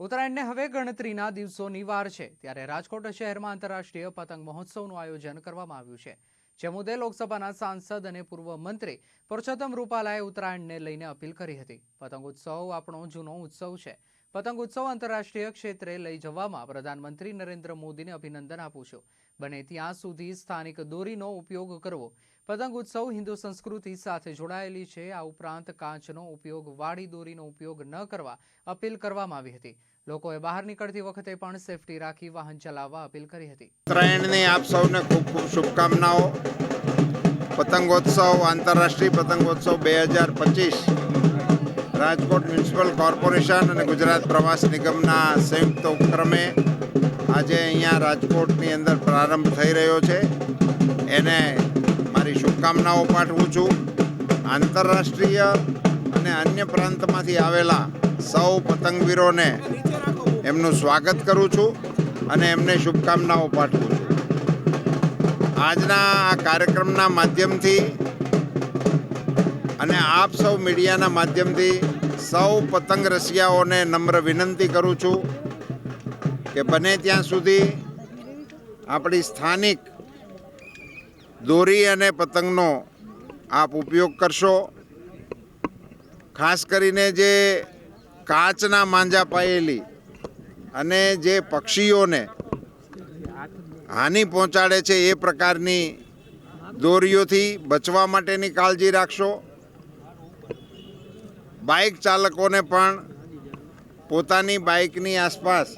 ઉત્તરાયણને હવે ગણતરીના દિવસોની વાર છે, ત્યારે રાજકોટ શહેરમાં આંતરરાષ્ટ્રીય પતંગ મહોત્સવનું આયોજન કરવામાં આવ્યું છે. જે મુદ્દે લોકસભાના સાંસદ અને પૂર્વ મંત્રી પુરુષોત્તમ રૂપાલાએ ઉત્તરાયણને લઈને અપીલ કરી હતી. પતંગ ઉત્સવ આપણો જૂનો ઉત્સવ છે. પતંગ ઉત્સવ આંતરરાષ્ટ્રીય ક્ષેત્રે લઈ જવામાં પ્રધાનમંત્રી નરેન્દ્ર મોદીને અભિનંદન આપું છું. બને ત્યાં સુધી સ્થાનિક દોરીનો ઉપયોગ કરવો. પતંગ ઉત્સવ હિન્દુ સંસ્કૃતિ સાથે જોડાયેલી છે. આ ઉપરાંત કાચનો ઉપયોગ, વાડી દોરીનો ઉપયોગ ન કરવા અપીલ કરવામાં આવી હતી. લોકોએ બહાર નીકળતી વખતે પણ સેફટી રાખી વાહન ચલાવવા અપીલ કરી હતી. ઉત્તરાયણની આપ સૌને ખૂબ ખૂબ શુભકામનાઓ. પતંગોત્સવ, આંતરરાષ્ટ્રીય પતંગોત્સવ બે હજાર પચીસ રાજકોટ મ્યુનિસિપલ કોર્પોરેશન અને ગુજરાત પ્રવાસ નિગમના સંયુક્ત ઉપક્રમે આજે અહીંયા રાજકોટની અંદર પ્રારંભ થઈ રહ્યો છે. એને મારી શુભકામનાઓ પાઠવું છું. આંતરરાષ્ટ્રીય અને અન્ય પ્રાંતમાંથી આવેલા સૌ પતંગવીરોને એમનું સ્વાગત કરું છું અને એમને શુભકામનાઓ પાઠવું છું. આજના આ કાર્યક્રમના માધ્યમથી અને આપ સૌ મીડિયાના માધ્યમથી સૌ પતંગ રસિયાઓને નમ્ર વિનંતી કરું છું કે બને ત્યાં સુધી આપણી સ્થાનિક દોરી અને પતંગનો આપ ઉપયોગ કરશો. ખાસ કરીને જે કાચના માંજા પાયેલી અને જે પક્ષીઓને હાનિ પહોંચાડે છે એ પ્રકારની દોરીઓથી બચવા માટેની કાળજી રાખશો. બાઇક ચાલકોને પણ પોતાની બાઇકની આસપાસ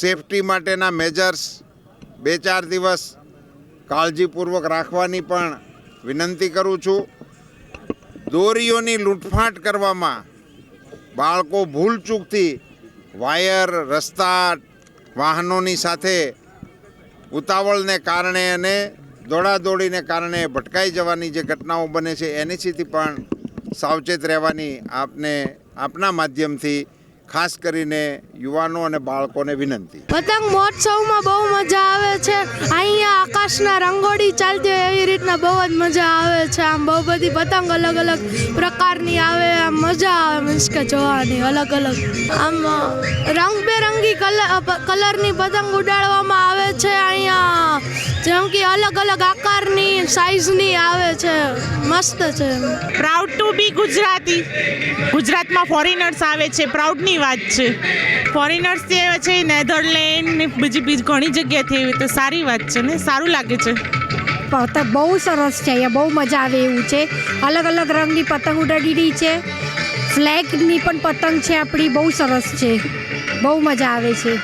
સેફટી માટેના મેજર્સ બે ચાર દિવસ કાળજીપૂર્વક રાખવાની પણ વિનંતી કરું છું. દોરીઓની લૂંટફાટ કરવામાં બાળકો ભૂલચૂકથી વાયર, રસ્તા, વાહનોની સાથે ઉતાવળને કારણે અને દોડાદોડીને કારણે ભટકાઈ જવાની જે ઘટનાઓ બને છે એનીથી પણ સાવચેત રહેવાની આપને, આપના માધ્યમથી ખાસ કરીને યુવાનો અને બાળકોને વિનંતી. પતંગ મહોત્સવમાં બહુ મજા આવે છે. અહીંયા આકાશના રંગોળી ચાલતી હોય એવી રીતના બહુ જ મજા આવે છે. આમ બહુ બધી પતંગ અલગ અલગ પ્રકારની આવે, આમ મજા આવે મીન્સ કે જોવાની અલગ અલગ. આમ રંગબેરંગી કલર કલરની પતંગ ઉડાડવામાં સાઈઝની આવે છે મસ્ત છે. Proud to be Gujarati. ગુજરાતમાં ફોરેનર્સ આવે છે પ્રાઉડની વાત છે. ફોરેનર્સ જે છે નેધરલેન્ડ ને બીજી બીજી ઘણી જગ્યાએથી એવી તો સારી વાત છે ને સારું લાગે છે. પતંગ બહુ સરસ છે અહીંયા બહુ મજા આવે એવું છે. અલગ અલગ રંગની પતંગ ઉડાડી રહી છે ફ્લેગની પણ પતંગ છે આપણી બહુ સરસ છે. બહુ મજા આવે છે.